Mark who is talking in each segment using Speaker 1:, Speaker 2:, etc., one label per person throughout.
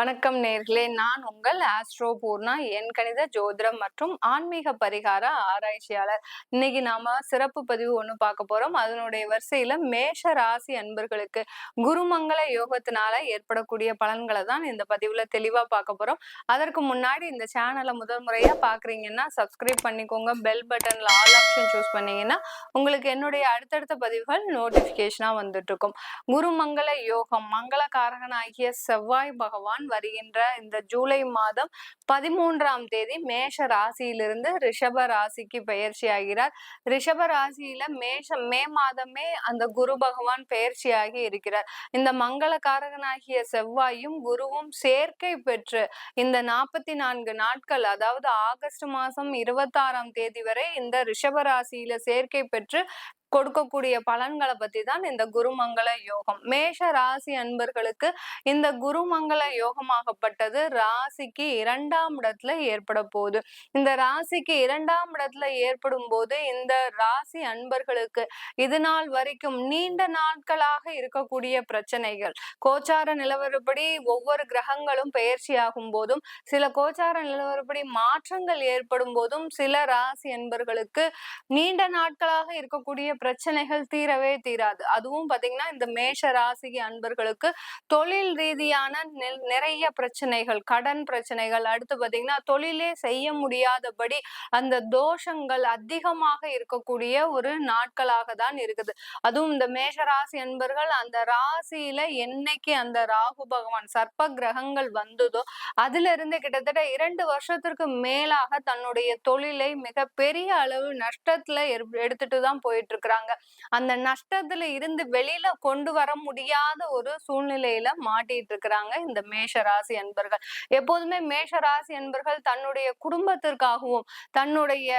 Speaker 1: வணக்கம் நேர்களே. நான் உங்கள் ஆஸ்ட்ரோ பூர்ணா என் கணித ஜோதிடம் மற்றும் ஆன்மீக பரிகார ஆராய்ச்சியாளர். இன்னைக்கு நாம சிறப்பு பதிவு ஒண்ணு பார்க்க போறோம். அதனுடைய வரிசையில மேஷ ராசி அன்பர்களுக்கு குருமங்கள யோகத்தினால ஏற்படக்கூடிய பலன்களை தான் இந்த பதிவுல தெளிவா பார்க்க போறோம். அதற்கு முன்னாடி இந்த சேனலை முதல் முறையா பாக்குறீங்கன்னா சப்ஸ்கிரைப் பண்ணிக்கோங்க. பெல் பட்டன்ல ஆல் ஆப்ஷன் சூஸ் பண்ணீங்கன்னா உங்களுக்கு என்னுடைய அடுத்தடுத்த பதிவுகள் நோட்டிபிகேஷனா வந்துட்டு இருக்கும். குருமங்கள யோகம் மங்கள காரகனாகிய செவ்வாய் பகவான் வருகின்ற இந்த ஜூலை மாதம் பதிமூன்றாம் தேதி மேஷ ராசியிலிருந்து ரிஷப ராசிக்கு பயிற்சி ஆகிறார் ரிஷப ராசியில மேஷ மே மாதமே அந்த குரு பகவான் பயிற்சியாகி இருக்கிறார். இந்த மங்களகாரகனாகிய செவ்வாயும் குருவும் சேர்க்கை பெற்று இந்த நாற்பத்தி நான்கு நாட்கள் அதாவது ஆகஸ்ட் மாதம் இருபத்தாறாம் தேதி வரை இந்த ரிஷப ராசியில சேர்க்கை பெற்று கொடுக்கக்கூடிய பலன்களை பத்தி தான் இந்த குருமங்கள யோகம். மேஷ ராசி அன்பர்களுக்கு இந்த குருமங்கள யோகமாகப்பட்டது ராசிக்கு இரண்டாம் இடத்துல ஏற்பட போகுது. இந்த ராசிக்கு இரண்டாம் இடத்துல ஏற்படும் போது இந்த ராசி அன்பர்களுக்கு இது நாள் வரைக்கும் நீண்ட நாட்களாக இருக்கக்கூடிய பிரச்சனைகள். கோச்சார நிலவரப்படி ஒவ்வொரு கிரகங்களும் பயிற்சியாகும் போதும் சில கோச்சார நிலவரப்படி மாற்றங்கள் ஏற்படும் போதும் சில ராசி அன்பர்களுக்கு நீண்ட நாட்களாக இருக்கக்கூடிய பிரச்சனைகள் தீரவே தீராது. அதுவும் பாத்தீங்கன்னா இந்த மேஷ ராசி அன்பர்களுக்கு தொழில் ரீதியான நிறைய பிரச்சனைகள் கடன் பிரச்சனைகள் அடுத்து பாத்தீங்கன்னா தொழிலே செய்ய முடியாதபடி அந்த தோஷங்கள் அதிகமாக இருக்கக்கூடிய ஒரு நாட்களாக தான் இருக்குது. அதுவும் இந்த மேஷ ராசி அன்பர்கள் அந்த ராசியில என்னைக்கு அந்த ராகு பகவான் சர்ப்ப கிரகங்கள் வந்ததோ அதுல இருந்து கிட்டத்தட்ட இரண்டு வருஷத்திற்கு மேலாக தன்னுடைய தொழிலை மிக பெரிய அளவு நஷ்டத்துல எடுத்துட்டு தான் போயிட்டு இருக்கிற இருக்கிறாங்க அந்த நஷ்டத்துல இருந்து வெளியில கொண்டு வர முடியாத ஒரு சூழ்நிலையில மாட்டிட்டு இருக்கிறாங்க இந்த மேஷ ராசி அன்பர்கள். எப்போதுமே மேஷ ராசி அன்பர்கள் தன்னுடைய குடும்பத்திற்காகவும் தன்னுடைய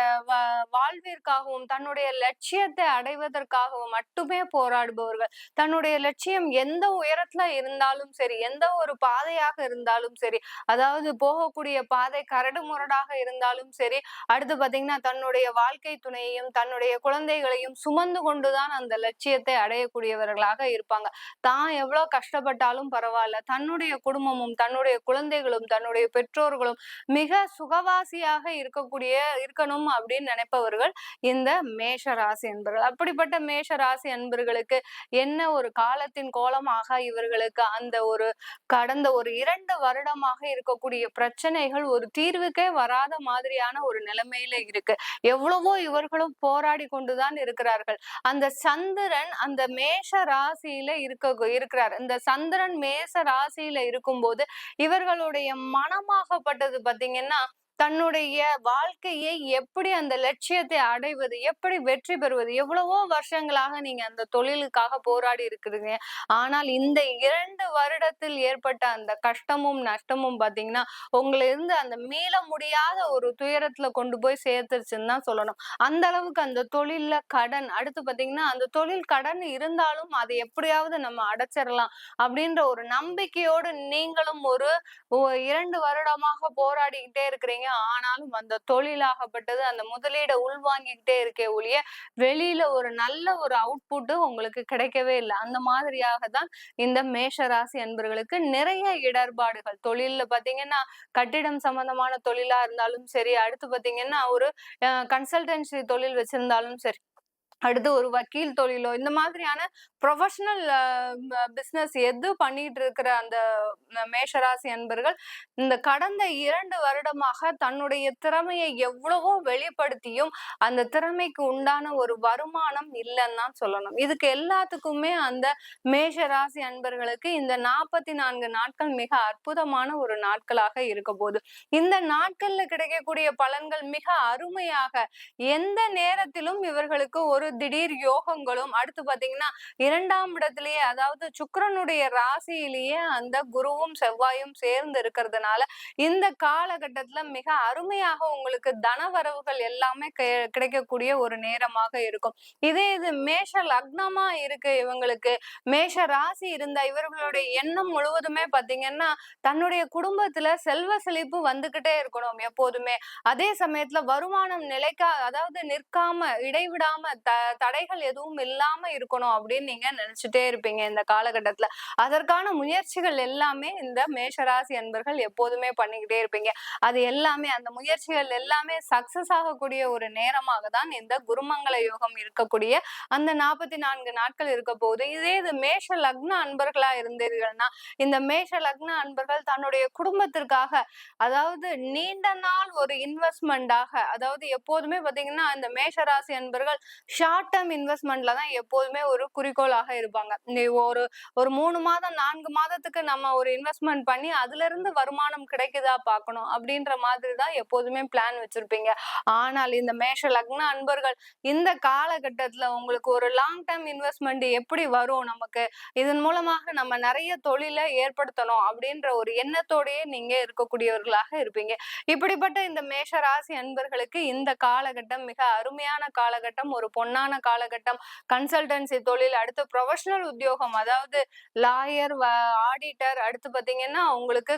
Speaker 1: வாழ்விற்காகவும் தன்னுடைய லட்சியத்தை அடைவதற்காகவும் மட்டுமே போராடுபவர்கள். தன்னுடைய லட்சியம் எந்த உயரத்துல இருந்தாலும் சரி எந்த ஒரு பாதையாக இருந்தாலும் சரி அதாவது போகக்கூடிய பாதை கரடு முரடாக இருந்தாலும் சரி அடுத்து பாத்தீங்கன்னா தன்னுடைய வாழ்க்கை துணையையும் தன்னுடைய குழந்தைகளையும் சும சுமந்து கொண்டுதான் அந்த லட்சியத்தை அடையக்கூடியவர்களாக இருப்பாங்க. தான் எவ்வளவு கஷ்டப்பட்டாலும் பரவாயில்ல. தன்னுடைய குடும்பமும் தன்னுடைய குழந்தைகளும் தன்னுடைய பெற்றோர்களும் மிக சுகவாசியாக இருக்கக்கூடிய இருக்கணும் அப்படின்னு நினைப்பவர்கள் இந்த மேஷ ராசி என்பர்கள். அப்படிப்பட்ட மேஷ ராசி அன்பர்களுக்கு என்ன ஒரு காலத்தின் கோலமாக இவர்களுக்கு அந்த ஒரு கடந்த ஒரு இரண்டு வருடமாக இருக்கக்கூடிய பிரச்சனைகள் ஒரு தீர்வுக்கே வராத மாதிரியான ஒரு நிலைமையில இருக்கு. எவ்வளவோ இவர்களும் போராடி கொண்டுதான் இருக்கிறார்கள். அந்த சந்திரன் அந்த மேஷ ராசியில இருக்க இருக்கிறார். இந்த சந்திரன் மேஷ ராசியில இருக்கும்போது இவர்களுடைய மனமாகப்பட்டது பாத்தீங்கன்னா தன்னுடைய வாழ்க்கையை எப்படி அந்த லட்சியத்தை அடைவது எப்படி வெற்றி பெறுவது? எவ்வளவோ வருஷங்களாக நீங்க அந்த தொழிலுக்காக போராடி இருக்கிறீங்க. ஆனால் இந்த இரண்டு வருடத்தில் ஏற்பட்ட அந்த கஷ்டமும் நஷ்டமும் பாத்தீங்கன்னா உங்களை இருந்து அந்த மீள முடியாத ஒரு துயரத்துல கொண்டு போய் சேர்த்துருச்சுன்னு தான் சொல்லணும். அந்த அளவுக்கு அந்த தொழில்ல கடன் அடுத்து பாத்தீங்கன்னா அந்த தொழில் கடன் இருந்தாலும் அதை எப்படியாவது நம்ம அடைச்சிடலாம் அப்படின்ற ஒரு நம்பிக்கையோடு நீங்களும் ஒரு இரண்டு வருடமாக போராடிக்கிட்டே இருக்கிறீங்க. ஆனாலும் அந்த தொழிலாகப்பட்டது அந்த முதலீடை உள்வாங்கிக்கிட்டே இருக்கே ஒழிய வெளியில ஒரு நல்ல ஒரு அவுட்புட்டு உங்களுக்கு கிடைக்கவே இல்லை. அந்த மாதிரியாக தான் இந்த மேஷராசி அன்பர்களுக்கு நிறைய இடர்பாடுகள். தொழில்ல பாத்தீங்கன்னா கட்டிடம் சம்பந்தமான தொழிலா இருந்தாலும் சரி அடுத்து பாத்தீங்கன்னா ஒரு கன்சல்டன்சி தொழில் வச்சிருந்தாலும் சரி அடுத்து ஒரு வக்கீல் தொழிலோ இந்த மாதிரியான ப்ரொஃபஷனல் பிஸ்னஸ் எது பண்ணிட்டு இருக்கிற அந்த மேஷராசி அன்பர்கள் இந்த கடந்த இரண்டு வருடமாக தன்னுடைய திறமையை எவ்வளவோ வெளிப்படுத்தியும் அந்த திறமைக்கு உண்டான ஒரு வருமானம் இல்லைன்னு தான் சொல்லணும். இதுக்கு எல்லாத்துக்குமே அந்த மேஷராசி அன்பர்களுக்கு இந்த நாற்பத்தி நான்கு நாட்கள் மிக அற்புதமான ஒரு நாட்களாக இருக்க போது இந்த நாட்கள்ல கிடைக்கக்கூடிய பலன்கள் மிக அருமையாக எந்த நேரத்திலும் இவர்களுக்கு ஒரு திடீர் யோகங்களும் அடுத்து பாத்தீங்கன்னா இரண்டாம் இடத்திலேயே அதாவது சுக்கரனுடைய ராசியிலேயே அந்த குருவும் செவ்வாயும் சேர்ந்து இருக்கிறதுனால இந்த காலகட்டத்துல மிக அருமையாக உங்களுக்கு தனவரவுகள் எல்லாமே கிடைக்கக்கூடிய ஒரு நேரமாக இருக்கும். இதே இது மேஷ லக்னமா இருக்கு இவங்களுக்கு. மேஷ ராசி இருந்த இவர்களுடைய எண்ணம் முழுவதுமே பாத்தீங்கன்னா தன்னுடைய குடும்பத்துல செல்வ செழிப்பு வந்துகிட்டே இருக்கணும் எப்போதுமே. அதே சமயத்துல வருமானம் நிலைக்கா அதாவது நிற்காம இடைவிடாம த தடைகள் எதுவும் இல்லாம இருக்கணும் அப்படின்னு நீங்க நினைச்சிட்டே இருப்பீங்க இந்த காலகட்டத்துல. அதற்கான முயற்சிகள் எல்லாமே இந்த மேஷராசி அன்பர்கள் எப்போதுமே பண்ணிக்கிட்டே இருப்பீங்க. அது எல்லாமே அந்த முயற்சிகள் எல்லாமே சக்சஸ் ஆகக்கூடிய ஒரு நேரமாக தான் இந்த குருமங்கள யோகம் இருக்கக்கூடிய அந்த நாற்பத்தி நான்கு நாட்கள் இருக்க போகுது. இதே இது மேஷ லக்ன அன்பர்களா இருந்தீர்கள்னா இந்த மேஷ லக்ன அன்பர்கள் தன்னுடைய குடும்பத்திற்காக அதாவது நீண்ட நாள் ஒரு இன்வெஸ்ட்மெண்டாக அதாவது எப்போதுமே பாத்தீங்கன்னா இந்த மேஷராசி அன்பர்கள் ஷார்ட் டேர்ம் இன்வெஸ்ட்மெண்ட்ல தான் எப்போதுமே ஒரு குறிக்கோளாக இருப்பாங்க. ஒரு ஒரு மூணு மாதம் நான்கு மாதத்துக்கு நம்ம ஒரு இன்வெஸ்ட்மெண்ட் பண்ணி அதுல இருந்து வருமானம் கிடைக்குதா பார்க்கணும் அப்படின்ற மாதிரி தான் எப்போதுமே பிளான் வச்சிருப்பீங்க. ஆனால் இந்த மேஷ லக்ன அன்பர்கள் இந்த காலகட்டத்துல உங்களுக்கு ஒரு லாங் டேர்ம் இன்வெஸ்ட்மெண்ட் எப்படி வரும் நமக்கு? இதன் மூலமாக நம்ம நிறைய தொழிலை ஏற்படுத்தணும் அப்படின்ற ஒரு எண்ணத்தோடயே நீங்க இருக்கக்கூடியவர்களாக இருப்பீங்க. இப்படிப்பட்ட இந்த மேஷ ராசி அன்பர்களுக்கு இந்த காலகட்டம் மிக அருமையான காலகட்டம். ஒரு பொண்ணா பொன்னான காலகட்டம் கன்சல்டன்சி தொழில் அடுத்து ப்ரொஃபஷனல் உத்தியோகம் அதாவது லாயர் ஆடிட்டர் அடுத்து பாத்தீங்கன்னா உங்களுக்கு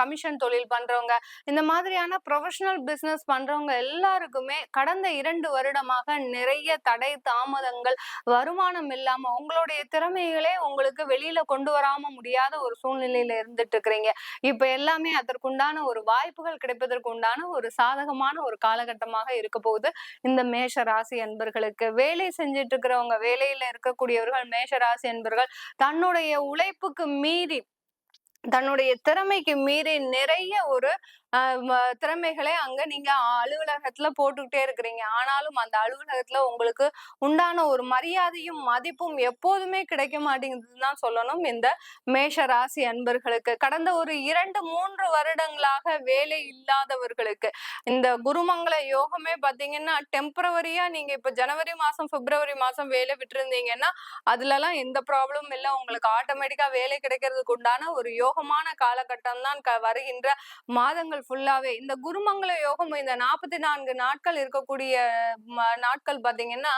Speaker 1: கமிஷன் தொழில் பண்றவங்க இந்த மாதிரியான ப்ரொஃபஷனல் பிசினஸ் பண்றவங்க எல்லாருக்குமே கடந்த இரண்டு வருடமாக நிறைய தடை தாமதங்கள் வருமானம் இல்லாம உங்களுடைய திறமைகளே உங்களுக்கு வெளியில கொண்டு வராம முடியாத ஒரு சூழ்நிலையில இருந்துட்டு இருக்கிறீங்க இப்ப எல்லாமே அதற்குண்டான ஒரு வாய்ப்புகள் கிடைப்பதற்கு உண்டான ஒரு சாதகமான ஒரு காலகட்டமாக இருக்க போகுது. இந்த மேஷ ராசி என்பர்களுக்கு வேலை செஞ்சிட்டு இருக்கிறவங்க வேலையில இருக்கக்கூடியவர்கள் மேஷராசி என்பவர்கள் தன்னுடைய உழைப்புக்கு மீறி தன்னுடைய திறமைக்கு மீறி நிறைய ஒரு திறமைகளை அங்க நீங்க அலுவலகத்துல போட்டுக்கிட்டே இருக்கிறீங்க. ஆனாலும் அந்த அலுவலகத்துல உங்களுக்கு உண்டான ஒரு மரியாதையும் மதிப்பும் எப்போதுமே கிடைக்க மாட்டேங்குதுன்னு தான் சொல்லணும். இந்த மேஷ ராசி அன்பர்களுக்கு. கடந்த ஒரு இரண்டு மூன்று வருடங்களாக வேலை இல்லாதவர்களுக்கு இந்த குருமங்கள யோகமே பாத்தீங்கன்னா டெம்பரவரியா நீங்க இப்ப ஜனவரி மாசம் பிப்ரவரி மாசம் வேலை விட்டுருந்தீங்கன்னா அதுல எல்லாம் எந்த ப்ராப்ளமும் இல்லை. உங்களுக்கு ஆட்டோமேட்டிக்கா வேலை கிடைக்கிறதுக்கு உண்டான ஒரு யோகமான காலகட்டம் தான் வருகின்ற மாதங்கள் ஃபுல்லாவே இந்த குருமங்கள யோகம் இந்த நாற்பத்தி நான்கு நாட்கள் இருக்கக்கூடிய நாட்கள் பாத்தீங்கன்னா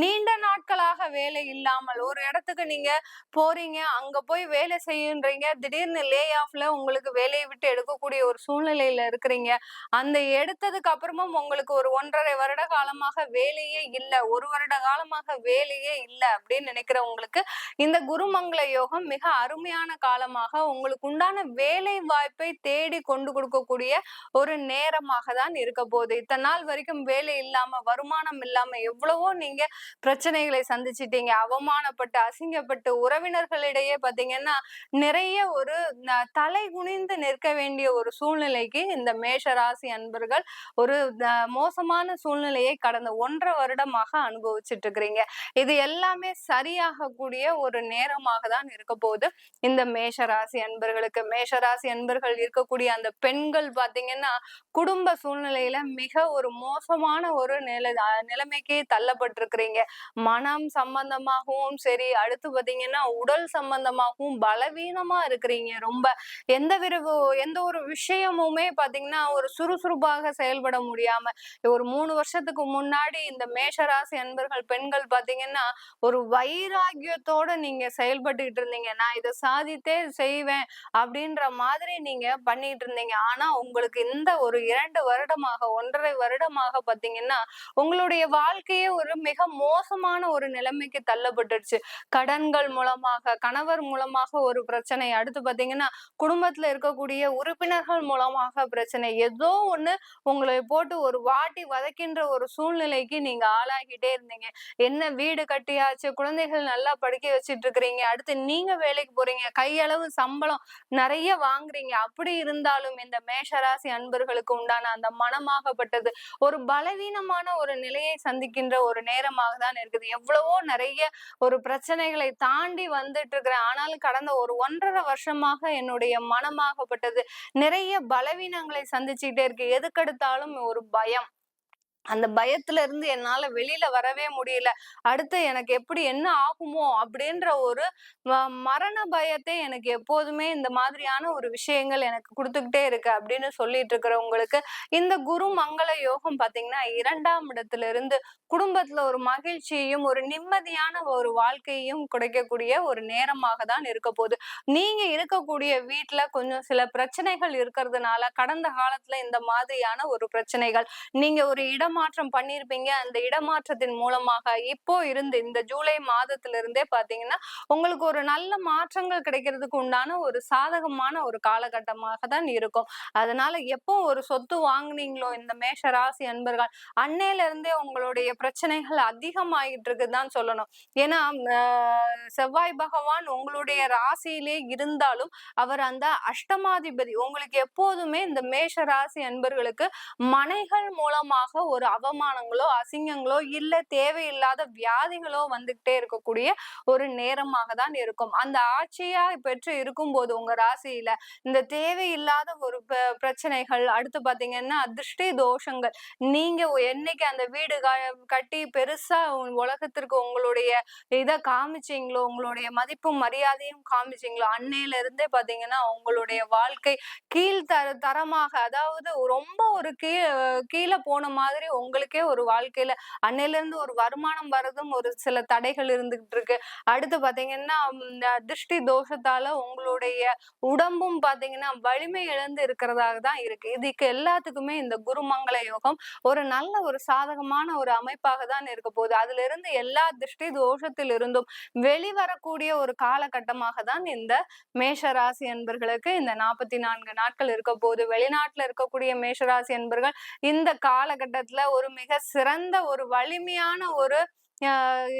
Speaker 1: நீண்ட நாட்களாக வேலை இல்லாமல் ஒரு இடத்துக்கு நீங்க போறீங்க அங்க போய் வேலை செய்யுன்றீங்க திடீர்னு லே ஆஃப்ல உங்களுக்கு வேலையை விட்டு எடுக்கக்கூடிய ஒரு சூழ்நிலையில இருக்கிறீங்க. அந்த எடுத்ததுக்கு அப்புறமும் உங்களுக்கு ஒரு ஒன்றரை வருட காலமாக வேலையே இல்லை ஒரு வருட காலமாக வேலையே இல்லை அப்படின்னு நினைக்கிறவங்களுக்கு இந்த குருமங்கள யோகம் மிக அருமையான காலமாக உங்களுக்கு உண்டான வேலை வாய்ப்பை தேடி கொண்டு கொடுக்கக்கூடிய ஒரு நேரமாக தான் இருக்க போகுது. இத்தனை நாள் வரைக்கும் வேலை இல்லாம வருமானம் இல்லாம எவ்வளவோ நீங்க பிரச்சனைகளை சந்திச்சிட்டீங்க. அவமானப்பட்டு அசிங்கப்பட்டு உறவினர்களிடையே பாத்தீங்கன்னா நிறைய ஒரு தலை குனிந்து நிற்க வேண்டிய ஒரு சூழ்நிலைக்கு இந்த மேஷ ராசி அன்பர்கள் ஒரு மோசமான சூழ்நிலையை கடந்த ஒன்றரை வருடமாக அனுபவிச்சுட்டு இருக்கிறீங்க இது எல்லாமே சரியாகக்கூடிய ஒரு நேரமாக தான் இருக்க போகுது. இந்த மேஷராசி அன்பர்களுக்கு மேஷராசி அன்பர்கள் இருக்கக்கூடிய அந்த பெண்கள் பாத்தீங்கன்னா குடும்ப சூழ்நிலையில மிக ஒரு மோசமான ஒரு நிலை நிலைமைக்கு தள்ளப்பட்டிருக்கிறீங்க. மனம் சம்பந்தமாகவும் சரி அடுத்து பாத்தீங்கன்னா உடல் சம்பந்தமாகவும் பலவீனமா இருக்கிறீங்க. ரொம்ப எந்த விரைவு எந்த ஒரு விஷயமுமே பாத்தீங்கன்னா ஒரு சுறுசுறுப்பாக செயல்பட முடியாம ஒரு மூணு வருஷத்துக்கு முன்னாடி இந்த மேஷராசி அன்பர்கள் பெண்கள் பாத்தீங்கன்னா ஒரு வைராகியத்தோட நீங்க செயல்பட்டுக்கிட்டு இருந்தீங்க. நான் இதை சாதித்தே செய்வேன் அப்படின்ற மாதிரி நீங்க பண்ணிட்டு இருந்தீங்க. ஆனா உங்களுக்கு இந்த ஒரு இரண்டு வருடமாக ஒன்றரை வருடமாக பாத்தீங்கன்னா உங்களுடைய வாழ்க்கையே ஒரு மிக மோசமான ஒரு நிலைமைக்கு தள்ளப்பட்டுருச்சு கடன்கள் மூலமாக கணவர் மூலமாக ஒரு பிரச்சனை. அடுத்து பாத்தீங்கன்னா குடும்பத்துல இருக்கக்கூடிய உறுப்பினர்கள் மூலமாக பிரச்சனை. ஏதோ ஒண்ணு உங்களை போட்டு ஒரு வாட்டி வதக்கின்ற ஒரு சூழ்நிலைக்கு நீங்க ஆளாகிட்டே இருந்தீங்க. என்ன வீடு கட்டியாச்சு குழந்தைகள் நல்லா படிக்க வச்சிட்டு இருக்கிறீங்க அடுத்து நீங்க வேலைக்கு போறீங்க கையளவு சம்பளம் நிறைய வாங்குறீங்க. அப்படி இருந்தாலும் இந்த மேஷ மேஷராசி அன்பர்களுக்கு உண்டான அந்த மனமாகப்பட்டது ஒரு பலவீனமான ஒரு நிலையை சந்திக்கின்ற ஒரு நேரமாக தான் இருக்குது. எவ்வளவோ நிறைய ஒரு பிரச்சனைகளை தாண்டி வந்துட்டு இருக்கிறேன் ஆனாலும் கடந்த ஒரு ஒன்றரை வருஷமாக என்னுடைய மனமாகப்பட்டது. நிறைய பலவீனங்களை சந்திச்சுக்கிட்டே இருக்கு. எதுக்கெடுத்தாலும் ஒரு பயம். அந்த பயத்துல இருந்து என்னால வெளியில வரவே முடியல. அடுத்து எனக்கு எப்படி என்ன ஆகுமோ அப்படின்ற ஒரு மரண பயத்தை எனக்கு எப்போதுமே இந்த மாதிரியான ஒரு விஷயங்கள் எனக்கு கொடுத்துக்கிட்டே இருக்கு அப்படின்னு சொல்லிட்டு இருக்கிறவங்களுக்கு இந்த குரு மங்கள யோகம் பாத்தீங்கன்னா இரண்டாம் இடத்துல இருந்து குடும்பத்துல ஒரு மகிழ்ச்சியையும் ஒரு நிம்மதியான ஒரு வாழ்க்கையையும் கிடைக்கக்கூடிய ஒரு நேரமாக தான் இருக்க போகுது. நீங்க இருக்கக்கூடிய வீட்டுல கொஞ்சம் சில பிரச்சனைகள் இருக்கிறதுனால கடந்த காலத்துல இந்த மாதிரியான ஒரு பிரச்சனைகள் நீங்க ஒரு இடம் இடமாற்றம் பண்ணியிருப்பீங்க. அந்த இடமாற்றத்தின் மூலமாக இப்போ இருந்து இந்த ஜூலை மாதத்துல இருந்தே பாத்தீங்கன்னா உங்களுக்கு ஒரு நல்ல மாற்றங்கள் கிடைக்கிறதுக்கு உண்டான ஒரு சாதகமான ஒரு காலகட்டமாக தான் இருக்கும். அதனால எப்போ ஒரு சொத்து வாங்குனீங்களோ இந்த மேஷ ராசி அன்பர்கள் அன்னையில இருந்தே உங்களுடைய பிரச்சனைகள் அதிகமாயிட்டு இருக்குதான் சொல்லணும். ஏன்னா செவ்வாய் பகவான் உங்களுடைய ராசியிலே இருந்தாலும் அவர் அந்த அஷ்டமாதிபதி உங்களுக்கு எப்போதுமே இந்த மேஷ ராசி அன்பர்களுக்கு மனைகள் மூலமாக ஒரு அவமானங்களோ அசிங்கங்களோ இல்ல தேவையில்லாத வியாதிகளோ வந்துகிட்டே இருக்கக்கூடிய ஒரு நேரமாக தான் இருக்கும். அந்த ஆட்சியா பெற்று இருக்கும் போது உங்க ராசியில இந்த தேவையில்லாத ஒரு பிரச்சனைகள் அடுத்து பாத்தீங்கன்னா அதிர்ஷ்டி தோஷங்கள் நீங்க என்னைக்கு அந்த வீடு கட்டி பெருசா உலகத்திற்கு உங்களுடைய இதை காமிச்சீங்களோ உங்களுடைய மதிப்பும் மரியாதையும் காமிச்சீங்களோ அன்னையில இருந்தே பாத்தீங்கன்னா உங்களுடைய வாழ்க்கை கீழ் தர தரமாக அதாவது ரொம்ப ஒரு கீழே கீழே போன மாதிரி உங்களுக்கே ஒரு வாழ்க்கையில அன்னையில இருந்து ஒரு வருமானம் வர்றதும் ஒரு சில தடைகள் இருந்துகிட்டு இருக்கு. அடுத்து பாத்தீங்கன்னா திருஷ்டி தோஷத்தால உங்களுடைய உடம்பும் பாத்தீங்கன்னா வலிமை இழந்து இருக்கிறதாக தான் இருக்கு. இதுக்கு எல்லாத்துக்குமே இந்த குருமங்கள யோகம் ஒரு நல்ல ஒரு சாதகமான ஒரு அமைப்பாக தான் இருக்க போகுது. அதுல இருந்து எல்லா திருஷ்டி தோஷத்தில் இருந்தும் வெளிவரக்கூடிய ஒரு காலகட்டமாக தான் இந்த மேஷராசி என்பர்களுக்கு இந்த நாற்பத்தி நான்கு நாட்கள் இருக்க போகுது. வெளிநாட்டுல இருக்கக்கூடிய மேஷராசி என்பர்கள் இந்த காலகட்டத்துல ஒரு மிக சிறந்த ஒரு வலிமையான ஒரு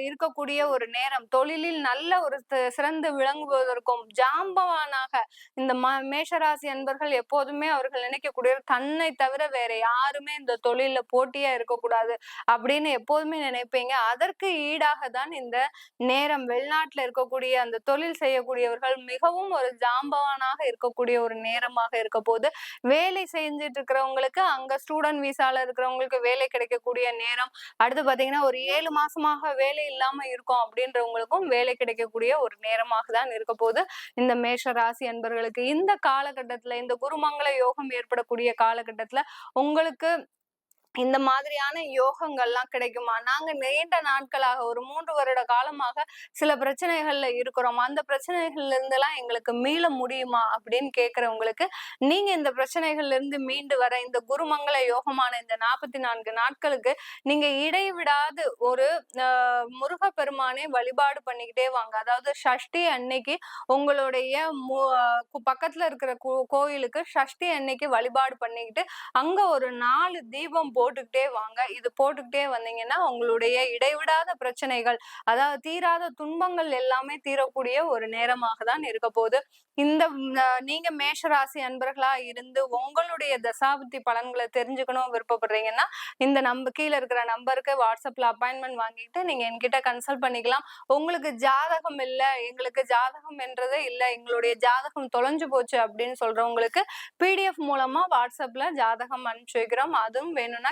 Speaker 1: இருக்கக்கூடிய ஒரு நேரம். தொழிலில் நல்ல ஒரு சிறந்து விளங்குவதற்கும் ஜாம்பவானாக இந்த மேஷராசி அன்பர்கள் எப்போதுமே அவர்கள் நினைக்கக்கூடிய தன்னை தவிர வேற யாருமே இந்த தொழில போட்டியா இருக்கக்கூடாது அப்படின்னு எப்போதுமே நினைப்பீங்க. அதற்கு ஈடாக தான் இந்த நேரம் வெளிநாட்டுல இருக்கக்கூடிய அந்த தொழில் செய்யக்கூடியவர்கள் மிகவும் ஒரு ஜாம்பவானாக இருக்கக்கூடிய ஒரு நேரமாக இருக்க போது வேலை செஞ்சுட்டு இருக்கிறவங்களுக்கு அங்க ஸ்டூடெண்ட் விசால இருக்கிறவங்களுக்கு வேலை கிடைக்கக்கூடிய நேரம். அடுத்து பாத்தீங்கன்னா ஒரு ஏழு மாசமா அதிகமாக வேலை இல்லாம இருக்கும் அப்படின்றவங்களுக்கும் வேலை கிடைக்கக்கூடிய ஒரு நேரமாக தான் இருக்க போது இந்த மேஷ ராசி அன்பர்களுக்கு இந்த காலகட்டத்துல இந்த குருமங்கள யோகம் ஏற்படக்கூடிய காலகட்டத்துல உங்களுக்கு இந்த மாதிரியான யோகங்கள்லாம் கிடைக்குமா? நாங்க நீண்ட நாட்களாக ஒரு மூன்று வருட காலமாக சில பிரச்சனைகள்ல இருக்கிறோம். அந்த பிரச்சனைகள்ல இருந்து எல்லாம் எங்களுக்கு மீள முடியுமா? அப்படின்னு கேக்குறவங்களுக்கு நீங்க இந்த பிரச்சனைகள்ல இருந்து மீண்டு வர இந்த குருமங்கள யோகமான இந்த நாற்பத்தி நான்கு நாட்களுக்கு நீங்க இடைவிடாது ஒரு முருக பெருமானை வழிபாடு பண்ணிக்கிட்டே வாங்க. அதாவது சஷ்டி அன்னைக்கு உங்களுடைய பக்கத்துல இருக்கிற கோயிலுக்கு சஷ்டி அன்னைக்கு வழிபாடு பண்ணிக்கிட்டு அங்க ஒரு நாலு தீபம் போட்டுக்கிட்டே வாங்க. இது போட்டுக்கிட்டே வந்தீங்கன்னா உங்களுடைய இடைவிடாத பிரச்சனைகள் அதாவது தீராத துன்பங்கள் எல்லாமே தீரக்கூடிய ஒரு நேரமாக தான் இருக்க போகுது. இந்த நீங்க மேஷராசி அன்பர்களா இருந்து உங்களுடைய தசாபுத்தி பலன்களை தெரிஞ்சுக்கணும் விருப்பப்படுறீங்கன்னா இந்த நம்ப கீழே இருக்கிற நம்பருக்கு வாட்ஸ்அப்ல அப்பாயின்மெண்ட் வாங்கிட்டு நீங்க என்கிட்ட கன்சல்ட் பண்ணிக்கலாம். உங்களுக்கு ஜாதகம் இல்லை எங்களுக்கு ஜாதகம் என்றதே இல்லை எங்களுடைய ஜாதகம் தொலைஞ்சு போச்சு அப்படின்னு சொல்றவங்களுக்கு பிடிஎஃப் மூலமா வாட்ஸ்அப்ல ஜாதகம் அனுப்பிச்சு வைக்கிறோம். அதுவும் வேணும்னா